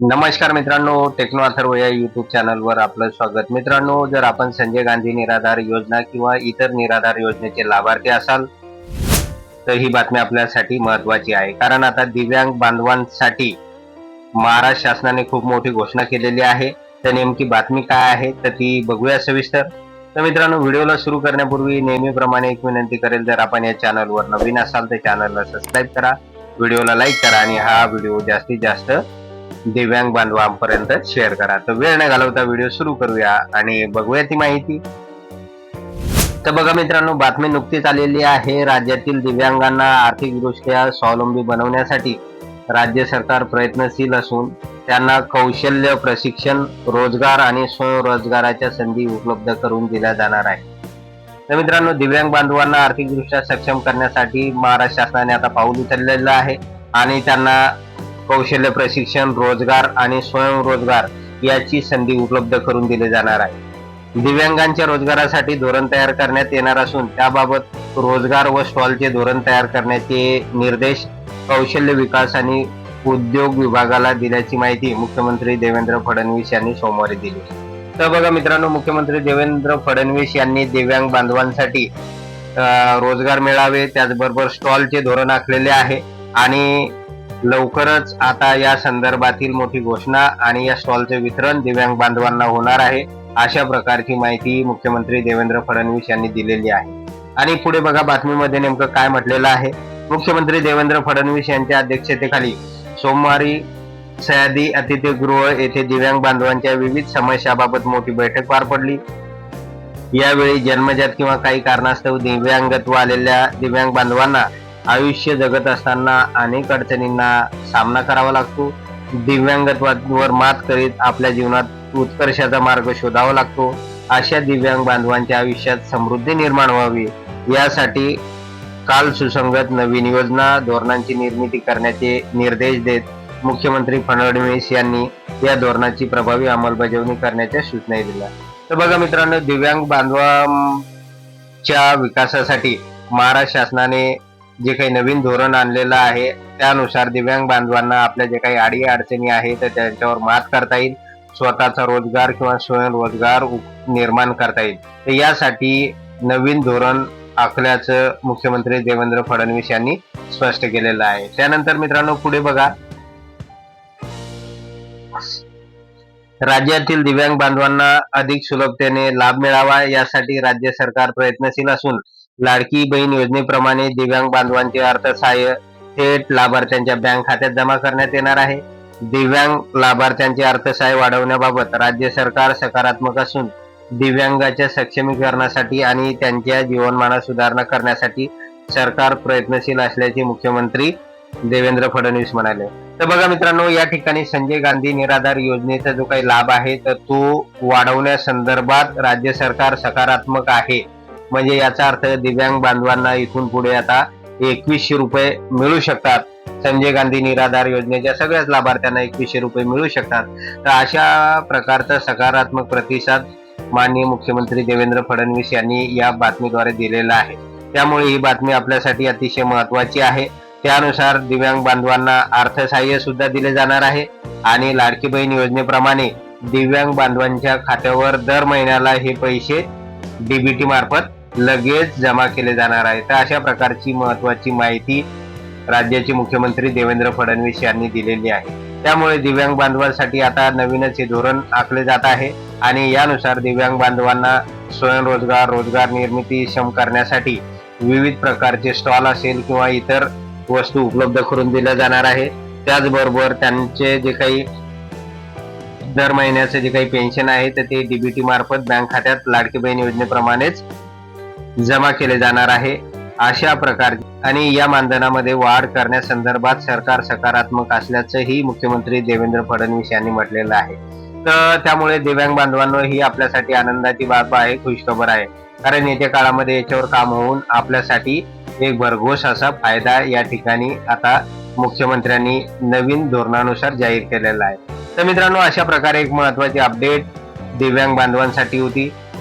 नमस्कार मित्रांनो टेक्नो अथर्व या युट्यूब चॅनलवर आपलं स्वागत. मित्रांनो जर आपण संजय गांधी निराधार योजना किंवा इतर निराधार योजनेचे लाभार्थी असाल तर ही बातमी आपल्यासाठी महत्वाची आहे. कारण आता दिव्यांग बांधवांसाठी महाराष्ट्र शासनाने खूप मोठी घोषणा केलेली आहे. तर नेमकी बातमी काय आहे तर ती बघूया सविस्तर. तर मित्रांनो व्हिडिओला सुरू करण्यापूर्वी नेहमीप्रमाणे एक विनंती करेल जर आपण या चॅनलवर नवीन असाल तर चॅनलला सबस्क्राईब करा. व्हिडिओला लाईक करा आणि हा व्हिडिओ जास्तीत जास्त दिव्यांग बांधवांपर्यंत शेअर करा. तर वेळ न घालवता व्हिडिओ सुरू करूया आणि बघूया ती माहिती. तर बघा मित्रांनो बातमी नुकतीच आलेली आहे. राज्यातील दिव्यांगांना आर्थिकदृष्ट्या स्वावलंबी बनवण्यासाठी राज्य सरकार प्रयत्नशील असून त्यांना कौशल्य प्रशिक्षण रोजगार आणि स्वयंरोजगाराच्या संधी उपलब्ध करून दिल्या जाणार आहे तर मित्रांनो दिव्यांग बांधवांना आर्थिकदृष्ट्या सक्षम करण्यासाठी महाराष्ट्र शासनाने आता पाऊल उचललेलं आहे आणि त्यांना कौशल्य प्रशिक्षण रोजगार आणि स्वयंरोजगार याची संधी उपलब्ध करून दिली जाणार आहे. दिव्यांगांच्या रोजगारासाठी धोरण तयार करण्यात येणार असून त्याबाबत रोजगार व स्टॉलचे धोरण तयार करण्याचे निर्देश कौशल्य विकास आणि उद्योग विभागाला दिल्याची माहिती मुख्यमंत्री देवेंद्र फडणवीस यांनी सोमवारी दिली. तर बघा मित्रांनो मुख्यमंत्री देवेंद्र फडणवीस यांनी दिव्यांग बांधवांसाठी रोजगार मिळावे त्याचबरोबर स्टॉलचे धोरण आखलेले आहे आणि लवकरच आता या संदर्भातील मोठी घोषणा आणि या स्टॉलचे वितरण दिव्यांग बांधवांना होणार आहे अशा प्रकारची माहिती मुख्यमंत्री देवेंद्र फडणवीस यांनी दिलेली आहे. आणि पुढे बघा बातमीमध्ये नेमकं काय म्हटलेलं आहे. मुख्यमंत्री देवेंद्र फडणवीस यांच्या अध्यक्षतेखाली सोमवारी सह्यादी अतिथीगृह येथे दिव्यांग बांधवांच्या विविध समस्याबाबत मोठी बैठक पार पडली. यावेळी जन्मजात किंवा काही कारणास्तव दिव्यांगत्व आलेल्या दिव्यांग बांधवांना आयुष्य जगत असताना अनेक अडचणींना सामना करावा लागतो. दिव्यांगत्वावर मात करीत आपल्या जीवनात उत्कर्षाचा मार्ग शोधावा लागतो. अशा दिव्यांग बांधवांच्या आयुष्यात समृद्धी निर्माण व्हावी. यासाठी काल सुसंगत नवीन योजना धोरणांची निर्मिती करण्याचे निर्देश देत मुख्यमंत्री फडणवीस यांनी या धोरणाची प्रभावी अंमलबजावणी करण्याच्या सूचना दिल्या. तर बघा मित्रांनो दिव्यांग बांधवांच्या विकासासाठी महाराष्ट्र शासनाने जे काही नवीन धोरण आणलेलं आहे त्यानुसार दिव्यांग बांधवांना आपल्या जे काही आडी अडचणी आहे तर त्यांच्यावर मात करता येईल. स्वतःचा रोजगार किंवा स्वयंरोजगार निर्माण करता येईल. तर यासाठी नवीन धोरण आखल्याचं मुख्यमंत्री देवेंद्र फडणवीस यांनी स्पष्ट केलेलं आहे. त्यानंतर मित्रांनो पुढे बघा. राज्यातील दिव्यांग बांधवांना अधिक सुलभतेने लाभ मिळावा यासाठी राज्य सरकार प्रयत्नशील असून लाडकी बहीण योजनेप्रमाणे दिव्यांग बांधवांचे अर्थसहाय्य थेट लाभार्थ्यांच्या बँक खात्यात जमा करण्यात येणार आहे. दिव्यांग लाभार्थ्यांचे अर्थसहाय्य वाढवण्याबाबत राज्य सरकार सकारात्मक असून दिव्यांगाच्या सक्षमीकरणासाठी आणि त्यांच्या जीवनमानात सुधारणा करण्यासाठी सरकार प्रयत्नशील असल्याचे मुख्यमंत्री देवेंद्र फडणवीस म्हणाले. तर बघा मित्रांनो या ठिकाणी संजय गांधी निराधार योजनेचा जो काही लाभ आहे तर तो वाढवण्यासंदर्भात राज्य सरकार सकारात्मक आहे. म्हणजे याचा अर्थ दिव्यांग बांधवांना इथून पुढे आता एकवीसशे रुपये मिळू शकतात. संजय गांधी निराधार योजनेच्या सगळ्याच लाभार्थ्यांना एकवीसशे रुपये मिळू शकतात. तर अशा प्रकारचा सकारात्मक प्रतिसाद माननीय मुख्यमंत्री देवेंद्र फडणवीस यांनी या बातमीद्वारे दिलेला आहे. त्यामुळे ही बातमी आपल्यासाठी अतिशय महत्वाची आहे. त्यानुसार दिव्यांग बांधवांना अर्थसहाय्य सुद्धा दिले जाणार आहे आणि लाडकी बहीण योजनेप्रमाणे दिव्यांग बांधवांच्या खात्यावर दर महिन्याला हे पैसे डीबीटी मार्फत लगेच जमा केले जाणार आहे तर अशा प्रकारची महत्वाची माहिती राज्याचे मुख्यमंत्री देवेंद्र फडणवीस यांनी दिलेली आहे. त्यामुळे दिव्यांग बांधवांसाठी आता नवीनच हे धोरण आखले जात आहे आणि यानुसार दिव्यांग बांधवांना स्वयंरोजगार रोजगार निर्मिती क्षम करण्यासाठी विविध प्रकारचे स्टॉल असेल किंवा इतर वस्तू उपलब्ध करून दिल्या जाणार आहे त्याचबरोबर त्यांचे जे काही दर महिन्याचे जे काही पेन्शन आहे तर ते डीबीटी मार्फत बँक खात्यात लाडकी बहीण योजनेप्रमाणेच जमा केले जाणार आहे. अशा प्रकारचे आणि या मानधनामध्ये वाढ करण्यासंदर्भात सरकार सकारात्मक असल्याचंही मुख्यमंत्री देवेंद्र फडणवीस यांनी म्हटलेलं आहे. तर त्यामुळे दिव्यांग बांधवांनो ही आपल्यासाठी आनंदाची बाब आहे खुशखबर आहे. कारण येत्या काळामध्ये याच्यावर काम होऊन आपल्यासाठी एक भरघोस असा फायदा या ठिकाणी आता मुख्यमंत्र्यांनी नवीन धोरणानुसार जाहीर केलेला आहे. तर मित्रांनो अशा प्रकारे एक महत्वाची अपडेट दिव्यांग बांधवांसाठी होती.